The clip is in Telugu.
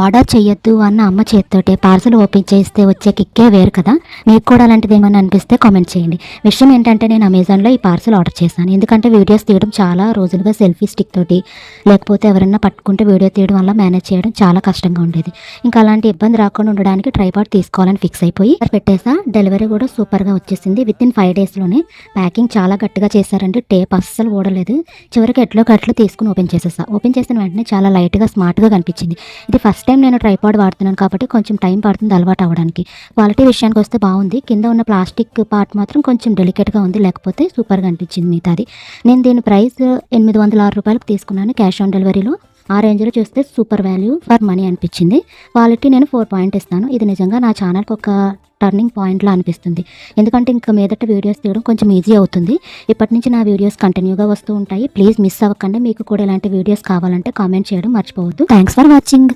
ఆర్డర్ చేయొద్దు అన్న అమ్మ చేత్తోటే పార్సల్ ఓపెన్ చేస్తే వచ్చే కిక్కే వేరు కదా. మీకు కూడా అలాంటిది ఏమన్నా అనిపిస్తే కామెంట్ చేయండి. విషయం ఏంటంటే నేను అమెజాన్లో ఈ పార్సల్ ఆర్డర్ చేశాను. ఎందుకంటే వీడియోస్ తీయడం చాలా రోజులుగా సెల్ఫీ స్టిక్ తోటి లేకపోతే ఎవరైనా పట్టుకుంటే వీడియో తీయడం వల్ల మేనేజ్ చేయడం చాలా కష్టంగా ఉండేది. ఇంకా అలాంటి ఇబ్బంది రాకుండా ఉండడానికి ట్రైపాడ్ తీసుకోవాలని ఫిక్స్ అయిపోయి పెట్టేసా. డెలివరీ కూడా సూపర్గా వచ్చేసింది. విత్ ఇన్ ఫైవ్ డేస్లోనే ప్యాకింగ్ చాలా గట్టిగా చేశారంటే టేప్ అస్సలు ఓడలేదు చివరికి ఎట్లో కట్లు తీసుకుని ఓపెన్ చేసేసా. ఓపెన్ చేసిన వెంటనే చాలా లైట్గా స్మార్ట్గా కనిపించింది. ఇది ఫస్ట్ ఫస్ట్ టైం నేను ట్రైపాడ్ వాడుతున్నాను కాబట్టి కొంచెం టైం పడుతుంది అలవాటు అవ్వడానికి. క్వాలిటీ విషయానికి వస్తే బాగుంది. కింద ఉన్న ప్లాస్టిక్ పార్ట్ మాత్రం కొంచెం డెలికేట్గా ఉంది. లేకపోతే సూపర్గా అనిపించింది మిగతాది. నేను దీని ప్రైస్ ఎనిమిది వందల ఆరు రూపాయలకు తీసుకున్నాను క్యాష్ ఆన్ డెలివరీలో ఆ రేంజ్లో చూస్తే సూపర్ వాల్యూ ఫర్ మనీ అనిపించింది. క్వాలిటీ నేను ఫోర్ పాయింట్ ఇస్తాను. ఇది నిజంగా నా ఛానల్కి ఒక టర్నింగ్ పాయింట్లో అనిపిస్తుంది. ఎందుకంటే ఇంకా మీదట వీడియోస్ తీయడం కొంచెం ఈజీ అవుతుంది. ఇప్పటి నుంచి నా వీడియోస్ కంటిన్యూగా వస్తూ ఉంటాయి. ప్లీజ్ మిస్ అవ్వకండి. మీకు కూడా ఇలాంటి వీడియోస్ కావాలంటే కామెంట్ చేయడం మర్చిపోవద్దు. Thanks for watching